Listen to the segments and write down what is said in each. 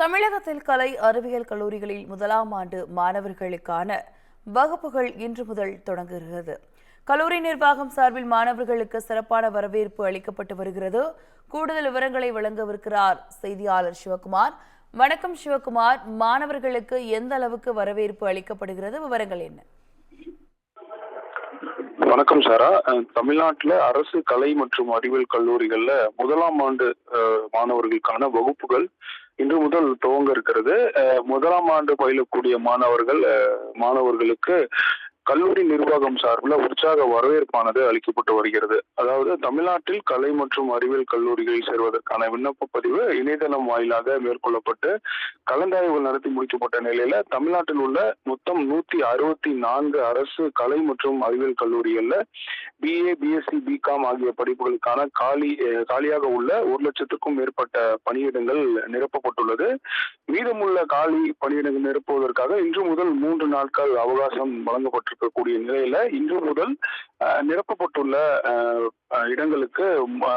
தமிழகத்தில் கலை அறிவியல் கல்லூரிகளில் முதலாம் ஆண்டு மாணவர்களுக்கான வகுப்புகள் இன்று முதல் தொடங்குகிறது. கல்லூரி நிர்வாகம் சார்பில் மாணவர்களுக்கு சிறப்பான வரவேற்பு அளிக்கப்பட்டு வருகிறது. கூடுதல் விவரங்களை வழங்கவிருக்கிறார் செய்தியாளர் சிவகுமார். வணக்கம் சிவகுமார். மாணவர்களுக்கு எந்த அளவுக்கு வரவேற்பு அளிக்கப்படுகிறது? விவரங்கள் என்ன? வணக்கம் சாரா. தமிழ்நாட்டில் அரசு கலை மற்றும் அறிவியல் கல்லூரிகள்ல முதலாம் ஆண்டு மாணவர்களுக்கான வகுப்புகள் இன்று முதல் துவங்க இருக்கிறது. முதலாம் ஆண்டு பயிலக்கூடிய மாணவர்கள் மாணவர்களுக்கு கல்லூரி நிர்வாகம் சார்பில் உற்சாக வரவேற்பானது அளிக்கப்பட்டு வருகிறது. அதாவது தமிழ்நாட்டில் கலை மற்றும் அறிவியல் கல்லூரிகளில் சேர்வதற்கான விண்ணப்ப பதிவு இணையதளம் வாயிலாக மேற்கொள்ளப்பட்டு கலந்தாய்வு நடத்தி முடிக்கப்பட்ட நிலையில தமிழ்நாட்டில் உள்ள மொத்தம் நூத்தி அறுபத்தி நான்கு அரசு கலை மற்றும் அறிவியல் கல்லூரிகள்ல பிஏ பிஎஸ்சி பிகாம் ஆகிய படிப்புகளுக்கான காலி காலியாக உள்ள ஒரு லட்சத்துக்கும் மேற்பட்ட பணியிடங்கள் நிரப்பப்பட்டுள்ளது. மீதமுள்ள காலி பணியிடங்கள் நிரப்புவதற்காக இன்று முதல் மூன்று நாட்கள் அவகாசம் இருக்கக்கூடிய நிலையில இன்று முதல் நிரப்பப்பட்டுள்ள இடங்களுக்கு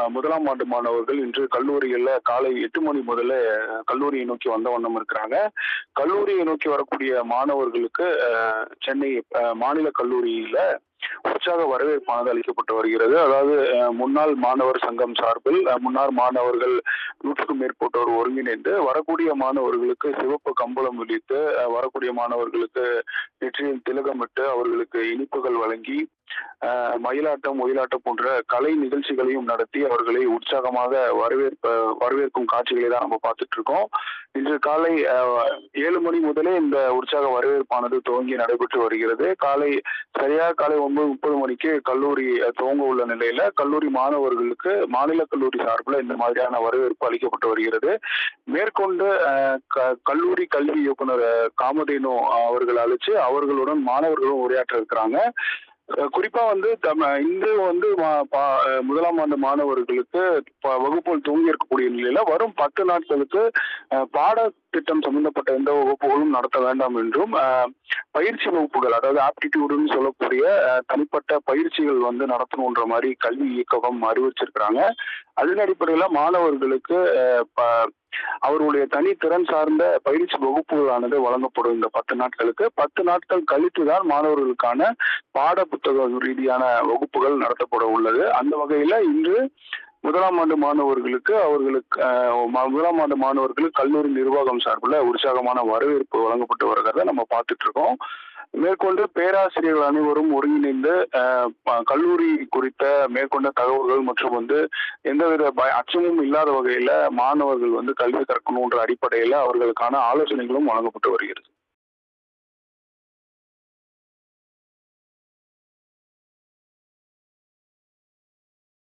முதலாம் ஆண்டு மாணவர்கள் இன்று கல்லூரிகள்ல காலை எட்டு மணி முதல்ல கல்லூரியை நோக்கி வந்த வண்ணம் இருக்கிறாங்க. கல்லூரியை நோக்கி வரக்கூடிய மாணவர்களுக்கு சென்னை மாநில கல்லூரியில உற்சாக வரவேற்பானது அளிக்கப்பட்டு வருகிறது. அதாவது முன்னாள் மாணவர் சங்கம் சார்பில் முன்னாள் மாணவர்கள் நூற்றுக்கும் மேற்பட்டோர் ஒருங்கிணைந்து வரக்கூடிய மாணவர்களுக்கு சிவப்பு கம்பளம் விழித்து வரக்கூடிய மாணவர்களுக்கு நெற்றியில் திலகமிட்டு அவர்களுக்கு இனிப்புகள் வழங்கி மயிலாட்டம் ஒயிலாட்டம் போன்ற கலை நிகழ்ச்சிகளையும் நடத்தி அவர்களை உற்சாகமாக வரவேற்ப வரவேற்கும் காட்சிகளை தான் நம்ம பார்த்துட்டு இருக்கோம். இன்று காலை ஏழு மணி முதலே இந்த உற்சாக வரவேற்பானது துவங்கி நடைபெற்று வருகிறது. காலை சரியாக காலை ஒன்பது முப்பது மணிக்கு கல்லூரி துவங்க உள்ள நிலையில கல்லூரி மாணவர்களுக்கு மாநில கல்லூரி சார்பில் இந்த மாதிரியான வரவேற்பு அளிக்கப்பட்டு வருகிறது. மேற்கொண்டு க- கல்லூரி கல்வி இயக்குனர் காமதேனு அவர்கள் அழைச்சு அவர்களுடன் மாணவர்களும் உரையாற்ற இருக்கிறாங்க. குறிப்பா வந்து தம இன்று வந்து மா- பா- முதலாம் ஆண்டு மாணவர்களுக்கு வகுப்புகள் தூங்கி இருக்கக்கூடிய நிலையில வரும் பத்து நாட்களுக்கு பாடத்திட்டம் சம்பந்தப்பட்ட எந்த வகுப்புகளும் நடத்த வேண்டாம் என்றும் பயிற்சி வகுப்புகள் அதாவது ஆப்டிடியூடுன்னு சொல்லக்கூடிய தனிப்பட்ட பயிற்சிகள் வந்து நடத்தணுன்ற மாதிரி கல்வி இயக்ககம் அறிவிச்சிருக்கிறாங்க. அதன் அடிப்படையில் மாணவர்களுக்கு அவருடைய தனித்திறன் சார்ந்த பயிற்சி வகுப்புகளானது வழங்கப்படும் இந்த பத்து நாட்களுக்கு. பத்து நாட்கள் கழித்து தான் மாணவர்களுக்கான பாட புத்தக ரீதியான வகுப்புகள் நடத்தப்பட உள்ளது. அந்த வகையில இன்று முதலாம் ஆண்டு மாணவர்களுக்கு அவர்களுக்கு முதலாம் ஆண்டு மாணவர்களுக்கு கல்லூரி நிர்வாகம் சார்பில் உற்சாகமான வரவேற்பு வழங்கப்பட்டு வருகிறத நம்ம பார்த்துட்டு இருக்கோம். மேற்கொண்டு பேராசிரியர்கள் அனைவரும் ஒருங்கிணைந்து ப- கல்லூரி குறித்த மேற்கொண்ட தகவல்கள் மற்றும் வந்து எந்தவித பய அச்சமும் இல்லாத வகையில மாணவர்கள் வந்து கல்வி கற்கணுன்ற அடிப்படையில அவர்களுக்கான ஆலோசனைகளும் வழங்கப்பட்டு வருகிறது.